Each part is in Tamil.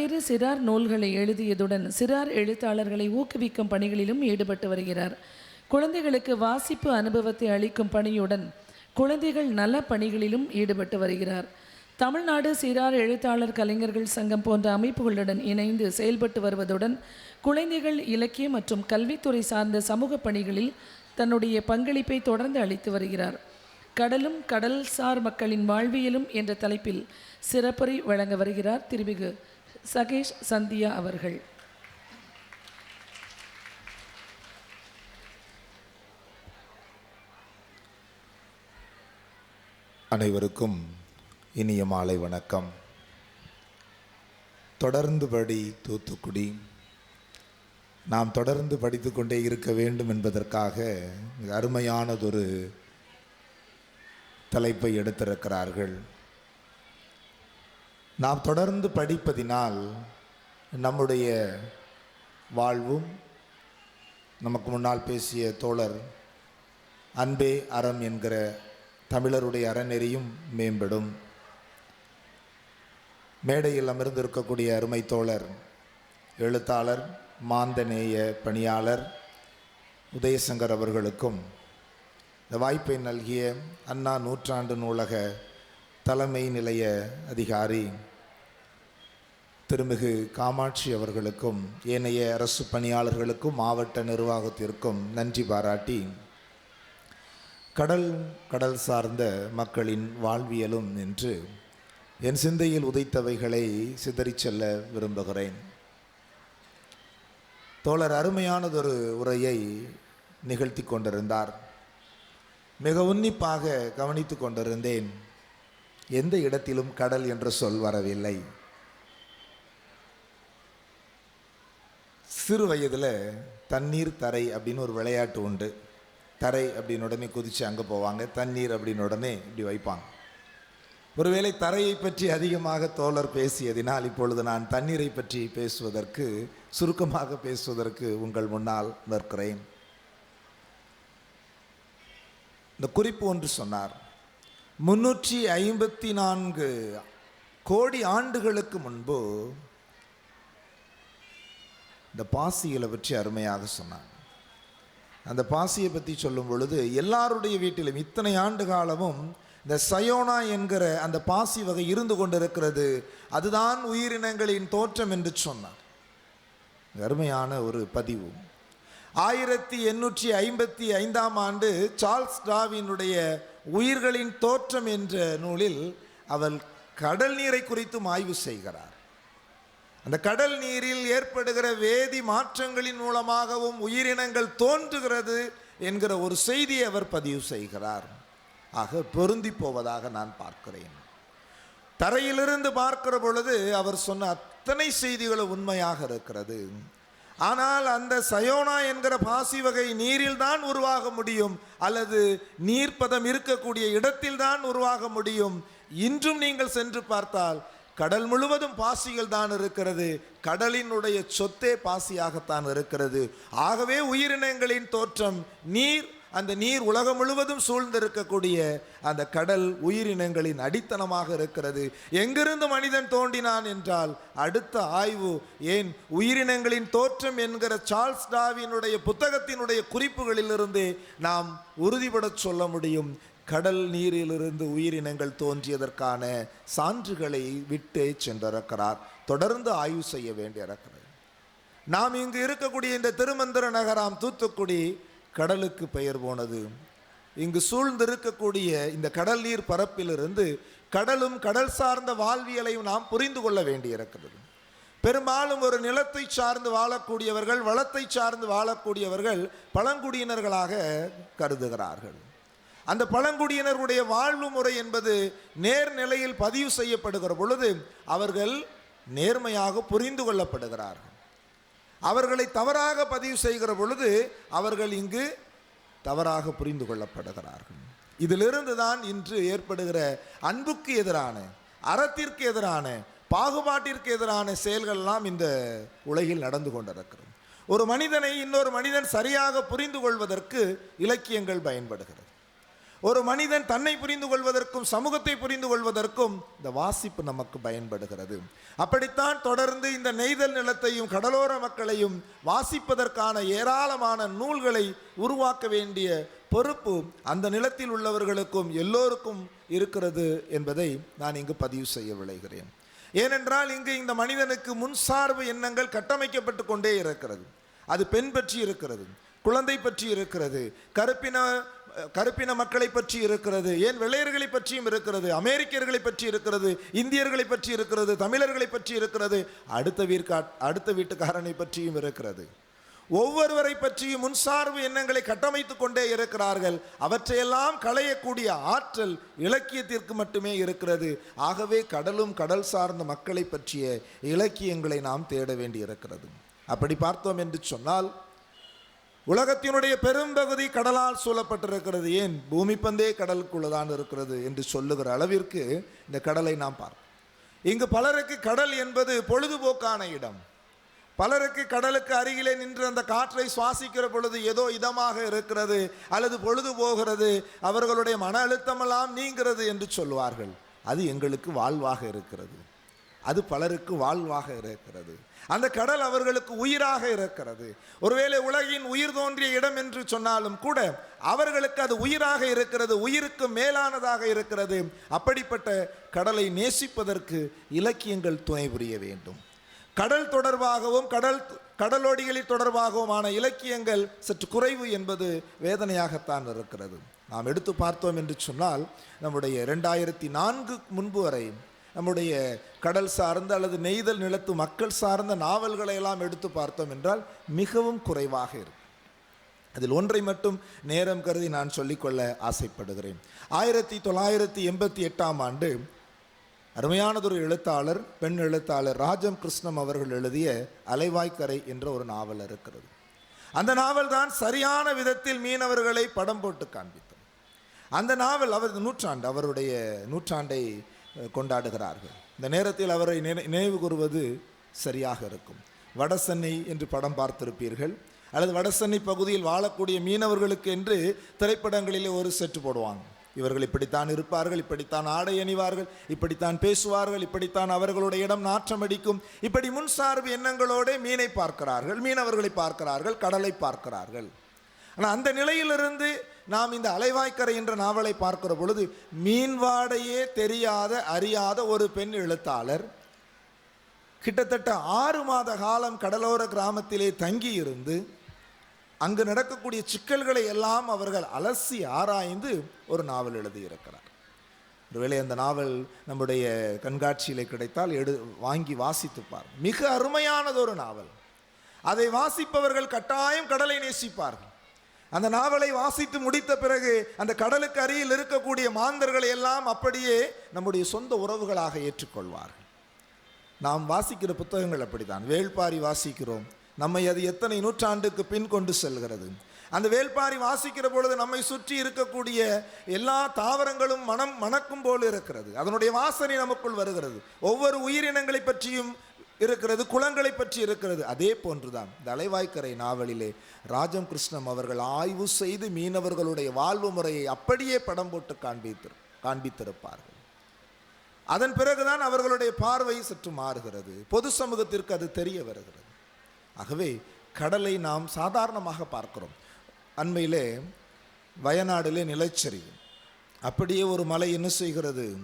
பல்வேறு சிறார் நூல்களை எழுதியதுடன் சிறார் எழுத்தாளர்களை ஊக்குவிக்கும் பணிகளிலும் ஈடுபட்டு வருகிறார். குழந்தைகளுக்கு வாசிப்பு அனுபவத்தை அளிக்கும் பணியுடன் குழந்தைகள் நல பணிகளிலும் ஈடுபட்டு வருகிறார். தமிழ்நாடு சிறார் எழுத்தாளர் கலைஞர்கள் சங்கம் போன்ற அமைப்புகளுடன் இணைந்து செயல்பட்டு வருவதுடன் குழந்தைகள் இலக்கியம் மற்றும் கல்வித்துறை சார்ந்த சமூக பணிகளில் தன்னுடைய பங்களிப்பை தொடர்ந்து அளித்து வருகிறார். கடலும் கடல்சார் மக்களின் வாழ்வியலும் என்ற தலைப்பில் சிறப்புரை வழங்க வருகிறார். திருமிகு சகேஷ் சந்தியா அவர்கள். அனைவருக்கும் இனிய மாலை வணக்கம். தொடர்ந்துபடி தூத்துக்குடி. நாம் தொடர்ந்து படித்து கொண்டே இருக்க வேண்டும் என்பதற்காக அருமையானதொரு தலைப்பை எடுத்திருக்கிறார்கள். நாம் தொடர்ந்து படிப்பதினால் நம்முடைய வாழ்வும் நமக்கு முன்னால் பேசிய தோழர் அன்பே அறம் என்கிற தமிழருடைய அறநெறியும் மேம்படும். மேடையில் அமர்ந்திருக்கக்கூடிய அருமை தோழர் எழுத்தாளர் மாந்தநேய பணியாளர் உதயசங்கர் அவர்களுக்கும் இந்த வாய்ப்பை நல்கிய அண்ணா நூற்றாண்டு நூலக தலைமை நிலைய அதிகாரி திருமிகு காமாட்சி அவர்களுக்கும் ஏனைய அரசு பணியாளர்களுக்கும் மாவட்ட நிர்வாகத்திற்கும் நன்றி பாராட்டி கடல் கடல் சார்ந்த மக்களின் வாழ்வியலும் என்று என் சிந்தையில் உதைத்தவைகளை சிதறிச் செல்ல விரும்புகிறேன். தோழர் அருமையானதொரு உரையை நிகழ்த்தி கொண்டிருந்தார். மிக உன்னிப்பாக கவனித்து கொண்டிருந்தேன். எந்த இடத்திலும் கடல் என்ற சொல் வரவில்லை. சிறு வயதில் தண்ணீர் தரை அப்படின்னு ஒரு விளையாட்டு உண்டு. தரை அப்படின்னு உடனே குதித்து அங்கே போவாங்க. தண்ணீர் அப்படின்னு உடனே இப்படி வைப்பாங்க. ஒருவேளை தரையை பற்றி அதிகமாக தோழர் பேசியதினால் இப்பொழுது நான் தண்ணீரை பற்றி பேசுவதற்கு சுருக்கமாக பேசுவதற்கு உங்கள் முன்னால் நிற்கிறேன். இந்த குறிப்பு ஒன்று சொன்னார். முன்னூற்றி ஐம்பத்தி நான்கு கோடி ஆண்டுகளுக்கு முன்பு இந்த பாசிகளை பற்றி அருமையாக சொன்னாங்க. அந்த பாசியை பற்றி சொல்லும் பொழுது எல்லாருடைய வீட்டிலும் இத்தனை ஆண்டு காலமும் இந்த சயோனா என்கிற அந்த பாசி வகை இருந்து கொண்டிருக்கிறது. அதுதான் உயிரினங்களின் தோற்றம் என்று சொன்னார். அருமையான ஒரு பதிவு. ஆயிரத்தி எண்ணூற்றி ஐம்பத்தி ஐந்தாம் ஆண்டு சார்ல்ஸ் டாவினுடைய உயிர்களின் தோற்றம் என்ற நூலில் அவர் கடல் நீரை குறித்தும் ஆய்வு செய்கிறார். அந்த கடல் நீரில் ஏற்படுகிற வேதி மாற்றங்களின் மூலமாகவும் உயிரினங்கள் தோன்றுகிறது என்கிற ஒரு செய்தியை அவர் பதிவு செய்கிறார். ஆக பொருந்தி போவதாக நான் பார்க்கிறேன். தரையிலிருந்து பார்க்கிற பொழுது அவர் சொன்ன அத்தனை செய்திகளும் உண்மையாக இருக்கிறது. ஆனால் அந்த சயோனா என்கிற பாசி வகை நீரில் தான் உருவாக முடியும் அல்லது நீர்ப்பதம் இருக்கக்கூடிய இடத்தில் தான் உருவாக முடியும். இன்றும் நீங்கள் சென்று பார்த்தால் கடல் முழுவதும் பாசிகள் தான் இருக்கிறது. கடலினுடைய சொத்தே பாசியாகத்தான் இருக்கிறது. ஆகவே உயிரினங்களின் தோற்றம் நீர். அந்த நீர் உலகம் முழுவதும் சூழ்ந்திருக்கக்கூடிய அந்த கடல் உயிரினங்களின் அடித்தனமாக இருக்கிறது. எங்கிருந்து மனிதன் தோண்டினான் என்றால் அடுத்த ஆய்வு ஏன் உயிரினங்களின் தோற்றம் என்கிற சார்ல்ஸ் டாவினுடைய புத்தகத்தினுடைய குறிப்புகளிலிருந்தே நாம் உறுதிபடச் சொல்ல முடியும். கடல் நீரிலிருந்து உயிரினங்கள் தோன்றியதற்கான சான்றுகளை விட்டே சென்றிருக்கிறார். தொடர்ந்து ஆய்வு செய்ய வேண்டியிருக்கிறது. நாம் இங்கு இருக்கக்கூடிய இந்த திருமந்திர நகராம் தூத்துக்குடி கடலுக்கு பெயர் போனது. இங்கு சூழ்ந்திருக்கக்கூடிய இந்த கடல் நீர் பரப்பிலிருந்து கடலும் கடல் சார்ந்த வாழ்வியலையும் நாம் புரிந்து கொள்ள வேண்டியிருக்கிறது. பெரும்பாலும் ஒரு நிலத்தை சார்ந்து வாழக்கூடியவர்கள் வளத்தை சார்ந்து வாழக்கூடியவர்கள் பழங்குடியினர்களாக கருதுகிறார்கள். அந்த பழங்குடியினருடைய வாழ்வு முறை என்பது நேர்நிலையில் பதிவு செய்யப்படுகிற பொழுது அவர்கள் நேர்மையாக புரிந்து கொள்ளப்படுகிறார்கள். அவர்களை தவறாக பதிவு செய்கிற பொழுது அவர்கள் இங்கு தவறாக புரிந்து கொள்ளப்படுகிறார்கள். இதிலிருந்து தான் இன்று ஏற்படுகிற அன்புக்கு எதிரான அறத்திற்கு எதிரான பாகுபாட்டிற்கு எதிரான செயல்கள்லாம் இந்த உலகில் நடந்து கொண்டிருக்கிறது. ஒரு மனிதனை இன்னொரு மனிதன் சரியாக புரிந்து கொள்வதற்கு இலக்கியங்கள் பயன்படுகிறது. ஒரு மனிதன் தன்னை புரிந்து கொள்வதற்கும் சமூகத்தை புரிந்து கொள்வதற்கும் இந்த வாசிப்பு நமக்கு பயன்படுகிறது. அப்படித்தான் தொடர்ந்து இந்த நெய்தல் நிலத்தையும் கடலோர மக்களையும் வாசிப்பதற்கான ஏராளமான நூல்களை உருவாக்க வேண்டிய பொறுப்பு அந்த நிலத்தில் உள்ளவர்களுக்கும் எல்லோருக்கும் இருக்கிறது என்பதை நான் இங்கு பதிவு செய்ய விளைகிறேன் ஏனென்றால் இங்கு இந்த மனிதனுக்கு முன்சார்பு எண்ணங்கள் கட்டமைக்கப்பட்டு கொண்டே இருக்கிறது. அது பெண் பற்றி இருக்கிறது. குழந்தை பற்றி இருக்கிறது கருப்பின கருப்பின மக்களை பற்றி இருக்கிறது ஏன் வெள்ளையர்களை பற்றியும் இருக்கிறது அமெரிக்கர்களை பற்றி இருக்கிறது இந்தியர்களை பற்றி இருக்கிறது தமிழர்களை பற்றி இருக்கிறது அடுத்த வீர்கா அடுத்த வீட்டுக்காரனை பற்றியும் இருக்கிறது. ஒவ்வொருவரை பற்றியும் முன்சார்பு எண்ணங்களை கட்டமைத்து கொண்டே இருக்கிறார்கள். அவற்றையெல்லாம் களையக்கூடிய ஆற்றல் இலக்கியத்திற்கு மட்டுமே இருக்கிறது. ஆகவே கடலும் கடல் சார்ந்த மக்களை பற்றிய இலக்கியங்களை நாம் தேட வேண்டி இருக்கிறது அப்படி பார்த்தோம் என்று சொன்னால் உலகத்தினுடைய பெரும்பகுதி கடலால் சூழப்பட்டிருக்கிறது. ஏன்? பூமி பந்தே கடலுக்குள்ளதான் இருக்கிறது என்று சொல்லுகிற அளவிற்கு இந்த கடலை நாம் பார்ப்போம். இங்கு பலருக்கு கடல் என்பது பொழுதுபோக்கான இடம். பலருக்கு கடலுக்கு அருகிலே நின்று அந்த காற்றை சுவாசிக்கிற பொழுது ஏதோ இதமாக இருக்கிறது அல்லது பொழுது போகிறது. அவர்களுடைய மன அழுத்தமெல்லாம் நீங்கிறது என்று சொல்வார்கள் அது எங்களுக்கு வாழ்வாக இருக்கிறது. அது பலருக்கு வாழ்வாக இருக்கிறது. அந்த கடல் அவர்களுக்கு உயிராக இருக்கிறது. ஒருவேளை உலகின் உயிர் தோன்றிய இடம் என்று சொன்னாலும் கூட அவர்களுக்கு அது உயிராக இருக்கிறது உயிருக்கு மேலானதாக இருக்கிறது. அப்படிப்பட்ட கடலை நேசிப்பதற்கு இலக்கியங்கள் துணை புரிய வேண்டும். கடல் தொடர்பாகவும் கடல் கடலோடிகளில் தொடர்பாகவுமான இலக்கியங்கள் சற்று குறைவு என்பது வேதனையாகத்தான் இருக்கிறது. நாம் எடுத்து பார்த்தோம் என்று சொன்னால் நம்முடைய ரெண்டாயிரத்தி நான்கு முன்பு வரை நம்முடைய கடல் சார்ந்த அல்லது நெய்தல் நிலத்து மக்கள் சார்ந்த நாவல்களை எல்லாம் எடுத்து பார்த்தோம் என்றால் மிகவும் குறைவாக இருக்கும். அதில் ஒன்றை மட்டும் நேரம் கருதி நான் சொல்லிக்கொள்ள ஆசைப்படுகிறேன். ஆயிரத்தி தொள்ளாயிரத்தி எண்பத்தி எட்டாம் ஆண்டு அருமையானதொரு எழுத்தாளர் பெண் எழுத்தாளர் ராஜம் கிருஷ்ணம் அவர்கள் எழுதிய அலைவாய்க்கரை என்ற ஒரு நாவல் இருக்கிறது. அந்த நாவல் தான் சரியான விதத்தில் மீனவர்களை படம் போட்டு காண்பித்தது. அந்த நாவல் அவரது நூற்றாண்டு அவருடைய நூற்றாண்டை கொண்டாடுகிறார்கள். இந்த நேரத்தில் அவரை நினை- நினைவு கூறுவது சரியாக இருக்கும். வடசென்னை என்று படம் பார்த்திருப்பீர்கள். அல்லது வடசென்னை பகுதியில் வாழக்கூடிய மீனவர்களுக்கு என்று திரைப்படங்களிலே ஒரு செட்டு போடுவாங்க. இவர்கள் இப்படித்தான் இருப்பார்கள் இப்படித்தான் ஆடை அணிவார்கள் இப்படித்தான் பேசுவார்கள் இப்படித்தான் அவர்களுடைய இடம் நாற்றம் அடிக்கும். இப்படி முன்சார்பு எண்ணங்களோட மீனை பார்க்கிறார்கள் மீனவர்களை பார்க்கிறார்கள் கடலை பார்க்கிறார்கள். ஆனால் அந்த நிலையிலிருந்து நாம் இந்த அலைவாய்க்கரை என்ற நாவலை பார்க்கிற பொழுது மீன்வாடையே தெரியாத அறியாத ஒரு பெண் எழுத்தாளர் கிட்டத்தட்ட ஆறு மாத காலம் கடலோர கிராமத்திலே தங்கி இருந்து அங்கு நடக்கக்கூடிய சிக்கல்களை எல்லாம் அவர்கள் அலசி ஆராய்ந்து ஒரு நாவல் எழுதியிருக்கிறார். ஒருவேளை அந்த நாவல் நம்முடைய கண்காட்சியில் கிடைத்தால் எடு வாங்கி வாசித்துப்பார் மிக அருமையானது ஒரு நாவல். அதை வாசிப்பவர்கள் கட்டாயம் கடலை நேசிப்பார்கள். அந்த நாவலை வாசித்து முடித்த பிறகு அந்த கடலுக்கு அருகில் இருக்கக்கூடிய மாந்தர்களை எல்லாம் அப்படியே நம்முடைய சொந்த உறவுகளாக ஏற்றுக்கொள்வார்கள். நாம் வாசிக்கிற புத்தகங்கள் அப்படித்தான். வேள்பாரி வாசிக்கிறோம். நம்மை அது எத்தனை நூற்றாண்டுக்கு பின் கொண்டு செல்கிறது? அந்த வேள்பாரி வாசிக்கிற பொழுது நம்மை சுற்றி இருக்கக்கூடிய எல்லா தாவரங்களும் மனம் மணக்கும் போல் இருக்கிறது. அதனுடைய வாசனை நமக்குள் வருகிறது. ஒவ்வொரு உயிரினங்களை பற்றியும் இருக்கிறது குளங்களை பற்றி இருக்கிறது. அதே போன்றுதான் இந்த அலைவாய்க்கரை நாவலிலே ராஜம் கிருஷ்ணம் அவர்கள் ஆய்வு செய்து மீனவர்களுடைய வாழ்வு முறையை அப்படியே படம் போட்டு காண்பித்து காண்பித்திருப்பார்கள். அதன் பிறகுதான் அவர்களுடைய பார்வை சற்று மாறுகிறது. பொது சமூகத்திற்கு அது தெரிய வருகிறது. ஆகவே கடலை நாம் சாதாரணமாக பார்க்கிறோம். அண்மையிலே வயநாடிலே நிலச்சரிவு. அப்படியே ஒரு மலை என்ன செய்கிறது?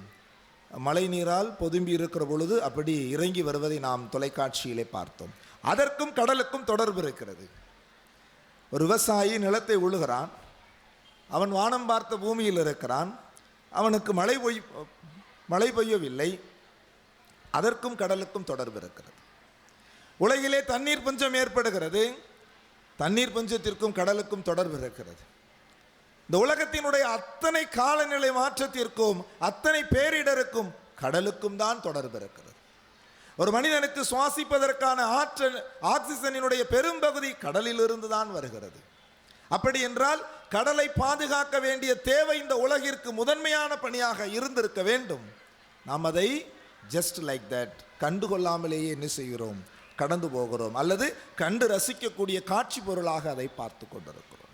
மழை நீரால் பொதும்பி இருக்கிற பொழுது அப்படி இறங்கி வருவதை நாம் தொலைக்காட்சியிலே பார்த்தோம். அதற்கும் கடலுக்கும் தொடர்பு இருக்கிறது. ஒரு விவசாயி நிலத்தை உழுகிறான். அவன் வானம் பார்த்த பூமியில் இருக்கிறான். அவனுக்கு மழை பொய் மழை பெய்யவில்லை. அதற்கும் கடலுக்கும் தொடர்பு இருக்கிறது. உலகிலே தண்ணீர் பஞ்சம் ஏற்படுகிறது. தண்ணீர் பஞ்சத்திற்கும் கடலுக்கும் தொடர்பு இருக்கிறது. இந்த உலகத்தினுடைய அத்தனை காலநிலை மாற்றத்திற்கும் அத்தனை பேரிடருக்கும் கடலுக்கும் தான் தொடர்பு இருக்கிறது. ஒரு மனிதனுக்கு சுவாசிப்பதற்கான ஆற்றல் ஆக்சிஜனினுடைய பெரும்பகுதி கடலிலிருந்து தான் வருகிறது. அப்படி என்றால் கடலை பாதுகாக்க வேண்டிய தேவை இந்த உலகிற்கு முதன்மையான பணியாக இருந்திருக்க வேண்டும். நாம் அதை ஜஸ்ட் லைக் தட் கண்டுகொள்ளாமலேயே என்ன செய்கிறோம்? கடந்து போகிறோம். அல்லது கண்டு ரசிக்கக்கூடிய காட்சி பொருளாக அதை பார்த்து கொண்டிருக்கிறோம்.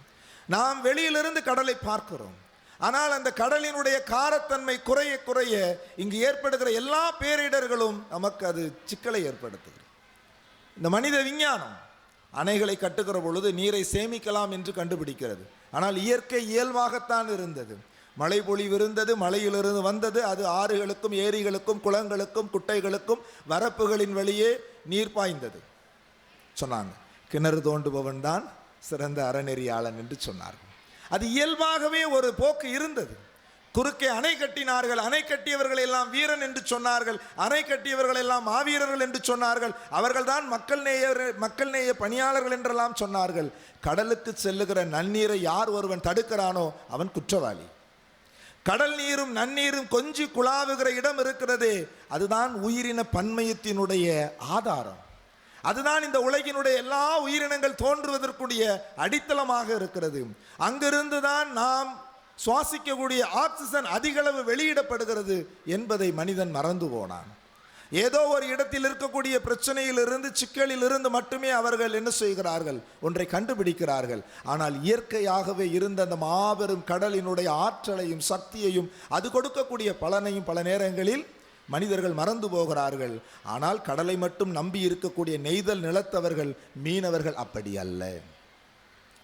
நாம் வெளியிலிருந்து கடலை பார்க்கிறோம். ஆனால் அந்த கடலினுடைய காரத்தன்மை குறைய குறைய இங்கு ஏற்படுகிற எல்லா பேரிடர்களும் நமக்கு அது சிக்கலை ஏற்படுத்துகிறது. இந்த மனித விஞ்ஞானம் அணைகளை கட்டுகிற பொழுது நீரை சேமிக்கலாம் என்று கண்டுபிடிக்கிறது. ஆனால் இயற்கை இயல்பாகத்தான் இருந்தது. மழை பொழிவு இருந்தது மலையிலிருந்து வந்தது. அது ஆறுகளுக்கும் ஏரிகளுக்கும் குளங்களுக்கும் குட்டைகளுக்கும் வரப்புகளின் வழியே நீர் பாய்ந்தது. சொன்னாங்க கிணறு தோண்டுபவன் தான் சிறந்த அறநெறியாளன் என்று சொன்னார்கள். அது இயல்பாகவே ஒரு போக்கு இருந்தது. குறுக்கே அணை கட்டினார்கள் அணை கட்டியவர்கள் எல்லாம் வீரன் என்று சொன்னார்கள் அணை கட்டியவர்கள் எல்லாம் மாவீரர்கள் என்று சொன்னார்கள் அவர்கள்தான் மக்கள் நேய மக்கள் நேய பணியாளர்கள் என்றெல்லாம் சொன்னார்கள். கடலுக்கு செல்லுகிற நன்னீரை யார் ஒருவன் தடுக்கிறானோ அவன் குற்றவாளி. கடல் நீரும் நன்னீரும் கொஞ்சி குழாவுகிற இடம் இருக்கிறதே அதுதான் உயிரின பன்மயத்தினுடைய ஆதாரம். அதுதான் இந்த உலகினுடைய எல்லா உயிரினங்கள் தோன்றுவதற்குரிய அடித்தளமாக இருக்கிறது. அங்கிருந்து தான் நாம் சுவாசிக்கக்கூடிய ஆக்சிஜன் அதிகளவு வெளியிடப்படுகிறது என்பதை மனிதன் மறந்து போனான். ஏதோ ஒரு இடத்தில் இருக்கக்கூடிய பிரச்சனையிலிருந்து சிக்கலிலிருந்து மட்டுமே அவர்கள் என்ன செய்கிறார்கள்? ஒன்றை கண்டுபிடிக்கிறார்கள். ஆனால் இயற்கையாகவே இருந்த அந்த மாபெரும் கடலினுடைய ஆற்றலையும் சக்தியையும் அது கொடுக்கக்கூடிய பலனையும் பல நேரங்களில் மனிதர்கள் மறந்து போகிறார்கள். ஆனால் கடலை மட்டும் நம்பி இருக்கக்கூடிய நெய்தல் நிலத்தவர்கள் மீனவர்கள் அப்படி அல்ல.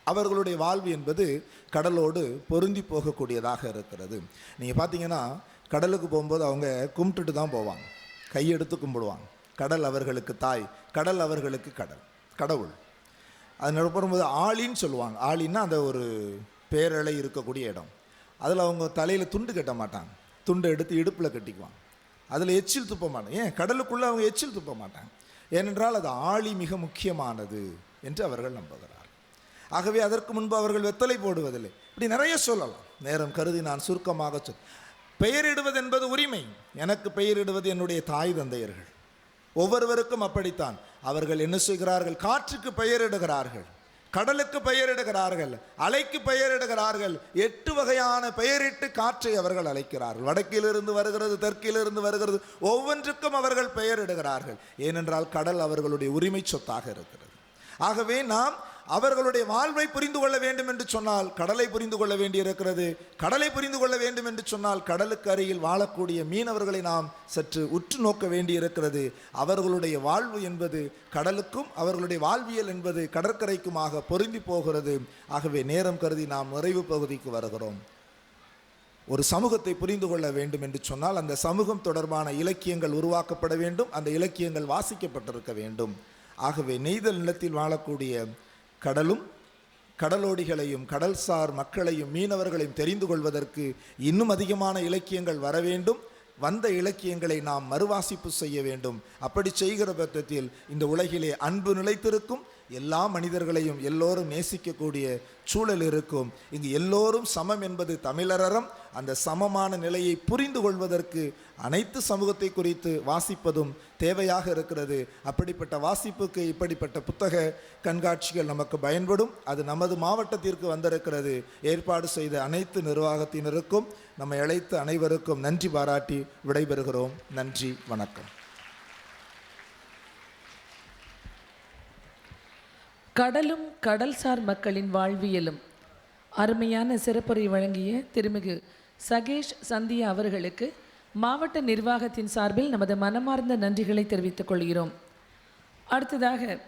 அவர்களுடைய வாழ்வு என்பது கடலோடு பொருந்தி போகக்கூடியதாக இருக்கிறது. நீங்கள் பார்த்தீங்கன்னா கடலுக்கு போகும்போது அவங்க கும்பிட்டுட்டு தான் போவாங்க. கையெடுத்து கும்பிடுவாங்க. கடல் அவர்களுக்கு தாய் கடல் அவர்களுக்கு கடல் கடவுள். அது நடப்பும்போது ஆளின்னு சொல்லுவாங்க. ஆளின்னா அந்த ஒரு பேரலை இருக்கக்கூடிய இடம். அதில் அவங்க தலையில் துண்டு கட்ட மாட்டாங்க. துண்டை எடுத்து இடுப்பில் கட்டிக்குவாங்க. அதில் எச்சில் துப்ப மாட்டாங்க ஏன்? கடலுக்குள்ளே அவங்க எச்சில் துப்ப மாட்டாங்க. ஏனென்றால் அது ஆழி மிக முக்கியமானது என்று அவர்கள் நம்புகிறார் ஆகவே அதற்கு முன்பு அவர்கள் வெத்தலை போடுவதில்லை. இப்படி நிறைய சொல்லலாம். நேரம் கருதி நான் சுருக்கமாக சொல் பெயரிடுவது என்பது உரிமை. எனக்கு பெயரிடுவது என்னுடைய தாய் தந்தையர்கள். ஒவ்வொருவருக்கும் அப்படித்தான். அவர்கள் என்ன செய்கிறார்கள்? காற்றுக்கு பெயரிடுகிறார்கள். கடலுக்கு பெயரிடுகிறார்கள் அலைக்கு பெயரிடுகிறார்கள் எட்டு வகையான பெயரிட்டு காற்றை அவர்கள் அழைக்கிறார்கள். வடக்கிலிருந்து வருகிறது தெற்கிலிருந்து வருகிறது ஒவ்வொன்றுக்கும் அவர்கள் பெயரிடுகிறார்கள். ஏனென்றால் கடல் அவர்களுடைய உரிமை சொத்தாக இருக்கிறது. ஆகவே நாம் அவர்களுடைய வாழ்வை புரிந்து கொள்ள வேண்டும் என்று சொன்னால் கடலை புரிந்து கொள்ள வேண்டியிருக்கிறது. கடலை புரிந்து கொள்ள வேண்டும் என்று சொன்னால் கடலுக்கு அருகில் வாழக்கூடிய மீனவர்களை நாம் சற்று உற்று நோக்க வேண்டியிருக்கிறது. அவர்களுடைய வாழ்வு என்பது கடலுக்கும் அவர்களுடைய வாழ்வியல் என்பது கடற்கரைக்குமாக பொருந்தி போகிறது. ஆகவே நேரம் கருதி நாம் நிறைவு பகுதிக்கு வருகிறோம். ஒரு சமூகத்தை புரிந்து கொள்ள வேண்டும் என்று சொன்னால் அந்த சமூகம் தொடர்பான இலக்கியங்கள் உருவாக்கப்பட வேண்டும். அந்த இலக்கியங்கள் வாசிக்கப்பட்டிருக்க வேண்டும். ஆகவே நெய்தல் நிலத்தில் வாழக்கூடிய கடலும் கடலோடிகளையும் கடல்சார் மக்களையும் மீனவர்களையும் தெரிந்து கொள்வதற்கு இன்னும் அதிகமான இலக்கியங்கள் வர வேண்டும். வந்த இலக்கியங்களை நாம் மறுவாசிப்பு செய்ய வேண்டும். அப்படி செய்கிற பட்சத்தில் இந்த உலகிலே அன்பு நிலைத்திருக்கும் எல்லா மனிதர்களையும் எல்லோரும் நேசிக்கக்கூடிய சூழல் இருக்கும். இங்கு எல்லோரும் சமம் என்பது தமிழரம் அந்த சமமான நிலையை புரிந்து கொள்வதற்கு அனைத்து சமூகத்தை குறித்து வாசிப்பதும் தேவையாக இருக்கிறது. அப்படிப்பட்ட வாசிப்புக்கு இப்படிப்பட்ட புத்தக கண்காட்சிகள் நமக்கு பயன்படும். அது நமது மாவட்டத்திற்கு வந்திருக்கிறது. ஏற்பாடு செய்த அனைத்து நிர்வாகத்தினருக்கும் நம்மை அழைத்த அனைவருக்கும் நன்றி பாராட்டி விடைபெறுகிறோம். நன்றி வணக்கம். கடலும் கடல்சார் மக்களின் வாழ்வியலும் அருமையான சிறப்புரை வழங்கிய திருமிகு சகேஷ் சந்தியா அவர்களுக்கு மாவட்ட நிர்வாகத்தின் சார்பில் நமது மனமார்ந்த நன்றிகளை தெரிவித்துக் கொள்கிறோம். அடுத்ததாக